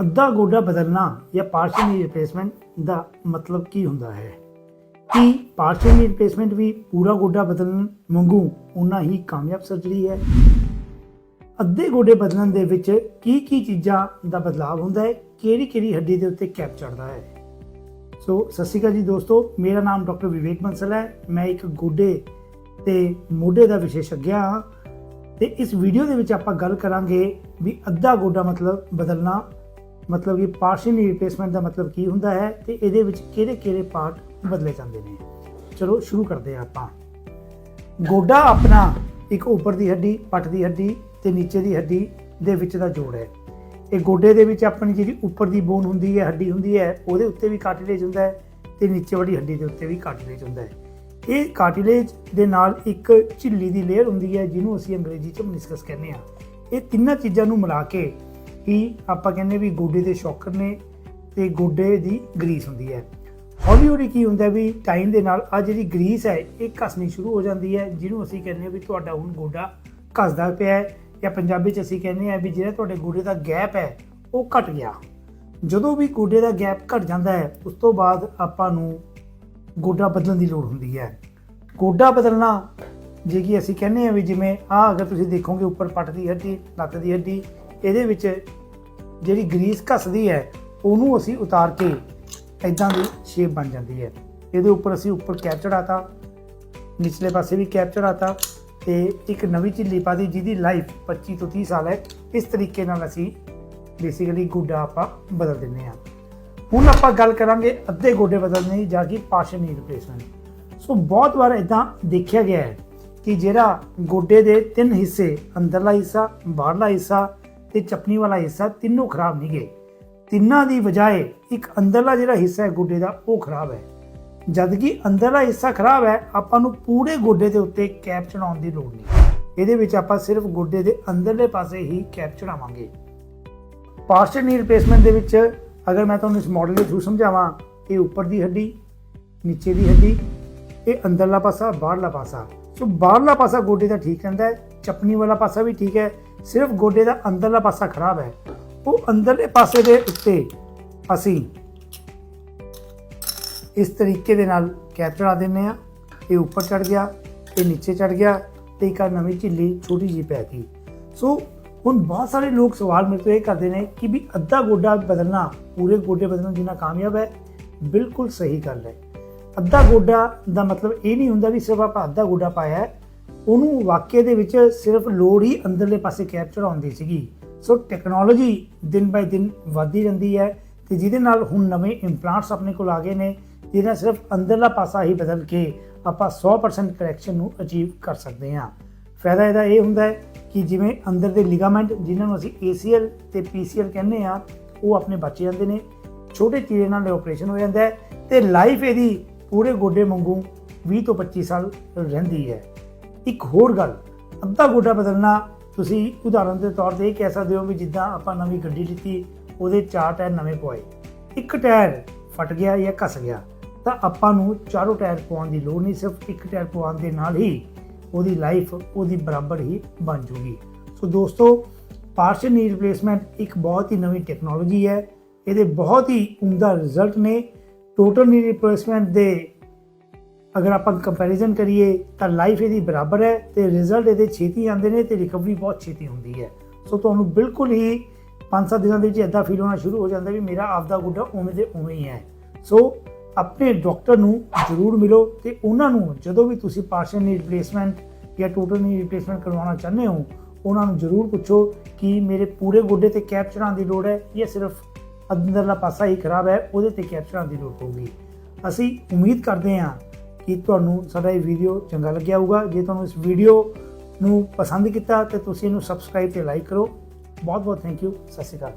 ਅੱਧਾ ਗੋਡਾ ਬਦਲਣਾ ਜਾਂ ਪਾਰਸ਼ਲ ਨੀ ਰਿਪਲੇਸਮੈਂਟ ਦਾ ਮਤਲਬ ਕੀ ਹੁੰਦਾ ਹੈ? ਕੀ ਪਾਰਸ਼ਲ ਨੀ ਰਿਪਲੇਸਮੈਂਟ ਵੀ ਪੂਰਾ ਗੋਡਾ ਬਦਲਣ ਵਾਂਗੂ ਉਨਾ ਹੀ ਕਾਮਯਾਬ ਸਰਜਰੀ ਹੈ? ਅੱਧੇ ਗੋਡੇ ਬਦਲਣ ਦੇ ਵਿੱਚ ਕੀ ਕੀ ਚੀਜ਼ਾਂ ਦਾ ਬਦਲਾਅ ਹੁੰਦਾ ਹੈ? ਕਿਹੜੀ ਕਿਹੜੀ ਹੱਡੀ ਦੇ ਉੱਤੇ ਕੈਪ ਚੜਦਾ ਹੈ? ਸੋ ਸਤਿ ਸ਼੍ਰੀ ਅਕਾਲ ਜੀ ਦੋਸਤੋ, ਮੇਰਾ ਨਾਮ ਡਾਕਟਰ ਵਿਵੇਕ ਬੰਸਲ ਹੈ। ਮੈਂ ਇੱਕ ਗੋਡੇ ਤੇ ਮੋਢੇ ਦਾ ਵਿਸ਼ੇਸ਼ੱਗ ਹਾਂ। ਤੇ ਇਸ ਵੀਡੀਓ ਦੇ ਵਿੱਚ ਆਪਾਂ ਗੱਲ ਕਰਾਂਗੇ ਵੀ ਅੱਧਾ ਗੋਡਾ ਮਤਲਬ ਬਦਲਣਾ ਮਤਲਬ ਕਿ ਪਾਰਸ਼ਲ ਰਿਪਲੇਸਮੈਂਟ ਦਾ ਮਤਲਬ ਕੀ ਹੁੰਦਾ ਹੈ ਤੇ ਇਹਦੇ ਵਿੱਚ ਕਿਹੜੇ-ਕਿਹੜੇ ਪਾਰਟ ਬਦਲੇ ਜਾਂਦੇ ਨੇ? ਚਲੋ ਸ਼ੁਰੂ ਕਰਦੇ ਹਾਂ ਆਪਾਂ। ਗੋਡਾ ਆਪਣਾ ਇੱਕ ਉੱਪਰ ਦੀ ਹੱਡੀ, ਪੱਟ ਦੀ ਹੱਡੀ ਤੇ ਨੀਚੇ ਦੀ ਹੱਡੀ ਦੇ ਵਿੱਚ ਦਾ ਜੋੜ ਹੈ। ਇਹ ਗੋਡੇ ਦੇ ਵਿੱਚ ਆਪਣੀ ਜਿਹੜੀ ਉੱਪਰ ਦੀ ਬੋਨ ਹੁੰਦੀ ਹੈ, ਹੱਡੀ ਹੁੰਦੀ ਹੈ, ਉਹਦੇ ਉੱਤੇ ਵੀ ਕਾਰਟਿਲੇਜ ਹੁੰਦਾ ਹੈ ਤੇ ਨੀਚੇ ਵਾਲੀ ਹੱਡੀ ਦੇ ਉੱਤੇ ਵੀ ਕਾਰਟਿਲੇਜ ਹੁੰਦਾ ਹੈ। ਇਹ ਕਾਰਟਿਲੇਜ ਦੇ ਨਾਲ ਇੱਕ ਝਿੱਲੀ ਦੀ ਲੇਅਰ ਹੁੰਦੀ ਹੈ, ਜਿਹਨੂੰ ਅਸੀਂ ਅੰਗਰੇਜ਼ੀ ਚ ਮਨਿਸਕਸ ਕਹਿੰਦੇ ਆ ਇਹ ਤਿੰਨਾਂ ਚੀਜ਼ਾਂ ਨੂੰ ਮਿਲਾ ਕੇ ਹੀ ਆਪਾਂ ਕਹਿੰਦੇ ਵੀ ਗੋਡੇ ਦੇ ਸ਼ੌਕਰ ਨੇ ਤੇ ਗੋਡੇ ਦੀ ਗਰੀਸ ਹੁੰਦੀ ਹੈ। ਹੌਲੀ ਹੌਲੀ ਕੀ ਹੁੰਦਾ ਵੀ ਟਾਈਮ ਦੇ ਨਾਲ ਆ ਜਿਹੜੀ ਗਰੀਸ ਹੈ, ਇਹ ਘਸਣੀ ਸ਼ੁਰੂ ਹੋ ਜਾਂਦੀ ਹੈ, ਜਿਹਨੂੰ ਅਸੀਂ ਕਹਿੰਦੇ ਆ ਵੀ ਤੁਹਾਡਾ ਹੁਣ ਗੋਡਾ ਘਸਦਾ ਪਿਆ ਹੈ ਜਾਂ ਪੰਜਾਬੀ ਚ ਅਸੀਂ ਕਹਿੰਦੇ ਆ ਵੀ ਜਿਹੜਾ ਤੁਹਾਡੇ ਗੋਡੇ ਦਾ ਗੈਪ ਹੈ, ਉਹ ਘਟ ਗਿਆ। ਜਦੋਂ ਵੀ ਗੋਡੇ ਦਾ ਗੈਪ ਘਟ ਜਾਂਦਾ ਹੈ, ਉਸ ਤੋਂ ਬਾਅਦ ਆਪਾਂ ਨੂੰ ਗੋਡਾ ਬਦਲਣ ਦੀ ਲੋੜ ਹੁੰਦੀ ਹੈ। ਗੋਡਾ ਬਦਲਣਾ ਜੇ ਕਿ ਅਸੀਂ ਕਹਿੰਦੇ ਆ ਵੀ ਜਿਵੇਂ ਆ ਅਗਰ ਤੁਸੀਂ ਦੇਖੋਗੇ ਉੱਪਰ ਪੱਟ ਦੀ ਹੱਡੀ, ਲੱਤ ਦੀ ਹੱਡੀ ਇਹਦੇ ਵਿੱਚ ਜਿਹੜੀ ਗਰੀਸ ਘਸਦੀ ਹੈ, ਉਹਨੂੰ ਅਸੀਂ ਉਤਾਰ ਕੇ ਇਦਾਂ ਦੀ ਸ਼ੇਪ ਬਣ ਜਾਂਦੀ ਹੈ। ਇਹਦੇ ਉੱਪਰ ਅਸੀਂ ਉੱਪਰ ਕੈਪ ਚੜਾਤਾ ਨਿਚਲੇ ਪਾਸੇ ਵੀ ਕੈਪ ਚੜਾਤਾ ਤੇ ਇੱਕ ਨਵੀਂ ਝਿੱਲੀ ਪਾਦੀ ਜਿਹਦੀ ਲਾਈਫ 25 ਤੋਂ 30 ਸਾਲ ਹੈ। ਇਸ ਤਰੀਕੇ ਨਾਲ ਅਸੀਂ ਬੇਸਿਕਲੀ ਗੋਡਾ ਆਪਾਂ ਬਦਲ ਦਿੰਦੇ ਹਾਂ। ਹੁਣ ਆਪਾਂ ਗੱਲ ਕਰਾਂਗੇ ਅੱਧੇ ਗੋਡੇ ਬਦਲਣੇ ਦੀ ਜਾਂ ਕਿ ਪਾਰਸ਼ਲ ਨੀ ਰਿਪਲੇਸਮੈਂਟ ਸੋ ਬਹੁਤ ਵਾਰ ਇਦਾਂ ਦੇਖਿਆ ਗਿਆ ਹੈ ਕਿ ਜਿਹੜਾ ਗੋਡੇ ਦੇ ਤਿੰਨ ਹਿੱਸੇ, ਅੰਦਰਲਾ ਹਿੱਸਾ, ਬਾਹਰਲਾ ਹਿੱਸਾ ਤੇ ਚਪਨੀ ਵਾਲਾ ਹਿੱਸਾ ਤਿੰਨੋਂ ਖਰਾਬ ਨਹੀਂ ਗਏ। ਤਿੰਨਾਂ ਦੀ ਬਜਾਏ ਇੱਕ ਅੰਦਰਲਾ ਜਿਹੜਾ ਹਿੱਸਾ ਹੈ ਗੋਡੇ ਦਾ, ਉਹ ਖਰਾਬ ਹੈ। ਜਦਕਿ ਅੰਦਰਲਾ ਹਿੱਸਾ ਖਰਾਬ ਹੈ, ਆਪਾਂ ਨੂੰ ਪੂਰੇ ਗੋਡੇ ਦੇ ਉੱਤੇ ਕੈਪ ਚੜਾਉਣ ਦੀ ਲੋੜ ਨਹੀਂ। ਇਹਦੇ ਵਿੱਚ ਆਪਾਂ ਸਿਰਫ ਗੋਡੇ ਦੇ ਅੰਦਰਲੇ ਪਾਸੇ ਹੀ ਕੈਪ ਚੜਾਵਾਂਗੇ। ਪਾਸਟਰ ਨੀ ਰਿਪਲੇਸਮੈਂਟ ਦੇ ਵਿੱਚ ਅਗਰ ਮੈਂ ਤੁਹਾਨੂੰ ਇਸ ਮਾਡਲ ਦੇ ਥਰੂ ਸਮਝਾਵਾਂ, ਇਹ ਉੱਪਰ ਦੀ ਹੱਡੀ, ਨੀਚੇ ਦੀ ਹੱਡੀ, ਇਹ ਅੰਦਰਲਾ ਪਾਸਾ, ਬਾਹਰਲਾ ਪਾਸਾ। ਸੋ ਬਾਹਰਲਾ ਪਾਸਾ ਗੋਡੇ ਦਾ ਠੀਕ ਰਹਿੰਦਾ ਹੈ, ਚਪਨੀ ਵਾਲਾ ਪਾਸਾ ਵੀ ਠੀਕ ਹੈ, ਸਿਰਫ ਗੋਡੇ ਦਾ ਅੰਦਰਲਾ ਪਾਸਾ ਖਰਾਬ ਹੈ। ਉਹ ਅੰਦਰਲੇ ਪਾਸੇ ਦੇ ਉੱਤੇ ਅਸੀਂ ਇਸ ਤਰੀਕੇ ਦੇ ਨਾਲ ਕੈਪ ਚੜਾ ਦਿੰਨੇ ਆ ਇਹ ਉੱਪਰ ਚੜ ਗਿਆ, ਇਹ ਨੀਚੇ ਚੜ ਗਿਆ ਤੇ ਇੱਕ ਆਹ ਨਵੀਂ ਝਿੱਲੀ ਛੋਟੀ ਜਿਹੀ ਪੈ ਗਈ। ਸੋ ਹੁਣ ਬਹੁਤ ਸਾਰੇ ਲੋਕ ਸਵਾਲ ਮੇਰੇ ਤੋਂ ਇਹ ਕਰਦੇ ਨੇ ਕਿ ਵੀ ਅੱਧਾ ਗੋਡਾ ਬਦਲਣਾ, ਪੂਰੇ ਗੋਡੇ ਬਦਲਣ ਜਿੰਨਾ ਕਾਮਯਾਬ ਹੈ, ਬਿਲਕੁਲ ਸਹੀ ਗੱਲ ਹੈ। ਅੱਧਾ ਗੋਡਾ ਦਾ ਮਤਲਬ ਇਹ ਨਹੀਂ ਹੁੰਦਾ ਵੀ ਸਿਰਫ ਆਪਾਂ ਅੱਧਾ ਗੋਡਾ ਪਾਇਆ ਹੈ। ਉਹਨੂੰ ਵਾਕਿਆ ਦੇ ਵਿੱਚ ਸਿਰਫ ਲੋੜ ਹੀ ਅੰਦਰਲੇ ਪਾਸੇ ਕੈਪ ਚੜਾਉਣ ਸੀਗੀ। ਸੋ ਟੈਕਨੋਲੋਜੀ ਦਿਨ ਬਾਈ ਦਿਨ ਵਧਦੀ ਰਹਿੰਦੀ ਹੈ ਤੇ ਜਿਹਦੇ ਨਾਲ ਹੁਣ ਨਵੇਂ ਇੰਪਲਾਂਟਸ ਆਪਣੇ ਕੋਲ ਆ ਗਏ ਨੇ, ਜਿਹਦੇ ਸਿਰਫ ਅੰਦਰਲਾ ਪਾਸਾ ਹੀ ਬਦਲ ਕੇ ਆਪਾਂ 100% ਕਰੈਕਸ਼ਨ ਨੂੰ ਅਚੀਵ ਕਰ ਸਕਦੇ ਹਾਂ। ਫਾਇਦਾ ਇਹਦਾ ਇਹ ਹੁੰਦਾ ਹੈ ਕਿ ਜਿਵੇਂ ਅੰਦਰ ਦੇ ਲਿਗਾਮੈਂਟ ਜਿਨ੍ਹਾਂ ਨੂੰ ਅਸੀਂ ACL ਤੇ PCL ਕਹਿੰਦੇ ਆ ਉਹ ਆਪਣੇ ਬਚ ਜਾਂਦੇ ਨੇ। ਛੋਟੇ ਚੀਰੇ ਨਾਲ ਆਪਰੇਸ਼ਨ ਹੋ ਜਾਂਦਾ ਹੈ ਤੇ ਲਾਈਫ ਇਹਦੀ ਪੂਰੇ ਗੋਡੇ ਵਾਂਗੂ 20 ਤੋਂ 25 ਸਾਲ ਰਹਿੰਦੀ ਹੈ। ਇੱਕ ਹੋਰ ਗੱਲ, ਅੱਧਾ ਗੋਡਾ ਬਦਲਣਾ, ਤੁਸੀਂ ਉਦਾਹਰਨ ਦੇ ਤੌਰ ਤੇ ਇਹ ਕਹਿ ਸਕਦੇ ਹੋ ਵੀ ਜਿੱਦਾਂ ਆਪਾਂ ਨਵੀਂ ਗੱਡੀ ਲਿੱਤੀ, ਉਹਦੇ ਚਾਰ ਟਾਇਰ ਨਵੇਂ ਪਵਾਏ ਇੱਕ ਟਾਇਰ ਫਟ ਗਿਆ ਜਾਂ ਘਸ ਗਿਆ, ਤਾਂ ਆਪਾਂ ਨੂੰ ਚਾਰੋਂ ਟਾਇਰ ਪਵਾਉਣ ਦੀ ਲੋੜ ਨਹੀਂ, ਸਿਰਫ ਇੱਕ ਟਾਇਰ ਪਵਾਉਣ ਦੇ ਨਾਲ ਹੀ ਉਹਦੀ ਲਾਈਫ ਉਹਦੀ ਬਰਾਬਰ ਹੀ ਬਣ ਜੂਗੀ। ਸੋ ਦੋਸਤੋ ਪਾਰਸ਼ਲ ਨੀ ਰਿਪਲੇਸਮੈਂਟ ਇੱਕ ਬਹੁਤ ਹੀ ਨਵੀਂ ਟੈਕਨੋਲੋਜੀ ਹੈ। ਇਹਦੇ ਬਹੁਤ ਹੀ ਉਮਦਾ ਰਿਜ਼ਲਟ ਨੇ। ਟੋਟਲ ਨੀ ਰਿਪਲੇਸਮੈਂਟ ਦੇ ਅਗਰ ਆਪਾਂ ਕੰਪੈਰੀਜ਼ਨ ਕਰੀਏ ਤਾਂ ਲਾਈਫ ਇਹਦੀ ਬਰਾਬਰ ਹੈ ਤੇ ਰਿਜ਼ਲਟ ਇਹਦੇ ਛੇਤੀ ਆਉਂਦੇ ਨੇ ਤੇ ਰਿਕਵਰੀ ਬਹੁਤ ਛੇਤੀ ਹੁੰਦੀ ਹੈ। ਸੋ ਤੁਹਾਨੂੰ ਬਿਲਕੁਲ ਹੀ 5-7 ਦਿਨਾਂ ਦੇ ਵਿੱਚ ਇਦਾਂ ਫੀਲ ਹੋਣਾ ਸ਼ੁਰੂ ਹੋ ਜਾਂਦਾ ਵੀ ਮੇਰਾ ਆਪਦਾ ਗੁੱਡਾ ਉਵੇਂ ਦੇ ਉਵੇਂ ਹੀ ਹੈ। ਸੋ ਆਪਣੇ ਡਾਕਟਰ ਨੂੰ ਜ਼ਰੂਰ ਮਿਲੋ ਤੇ ਉਹਨਾਂ ਨੂੰ ਜਦੋਂ ਵੀ ਤੁਸੀਂ ਪਾਰਸ਼ਲ ਨੀ ਰਿਪਲੇਸਮੈਂਟ ਜਾਂ ਟੋਟਲ ਨੀ ਰਿਪਲੇਸਮੈਂਟ ਕਰਵਾਉਣਾ ਚਾਹੁੰਦੇ ਹੋ, ਉਹਨਾਂ ਨੂੰ ਜ਼ਰੂਰ ਪੁੱਛੋ ਕਿ ਮੇਰੇ ਪੂਰੇ ਗੋਡੇ ਤੇ ਕੈਪ ਚੜਾਉਣ ਦੀ ਲੋੜ ਹੈ ਜਾਂ ਸਿਰਫ ਅੰਦਰਲਾ ਪਾਸਾ ਹੀ ਖਰਾਬ ਹੈ, ਉਹਦੇ ਤੇ ਕੈਪ ਦੀ ਲੋੜ ਪਊਗੀ। ਅਸੀਂ ਉਮੀਦ ਕਰਦੇ ਹਾਂ ਕਿ ਤੁਹਾਨੂੰ ਸਾਡਾ ਇਹ ਵੀਡੀਓ ਚੰਗਾ ਲੱਗਿਆ ਹੋਊਗਾ। ਜੇ ਤੁਹਾਨੂੰ ਇਸ ਵੀਡੀਓ ਨੂੰ ਪਸੰਦ ਕੀਤਾ, ਤੇ ਤੁਸੀਂ ਇਹਨੂੰ ਸਬਸਕ੍ਰਾਈਬ ਤੇ ਲਾਈਕ ਕਰੋ। ਬਹੁਤ ਬਹੁਤ ਥੈਂਕ ਯੂ ਸਤਿ ਸ਼੍ਰੀ ਅਕਾਲ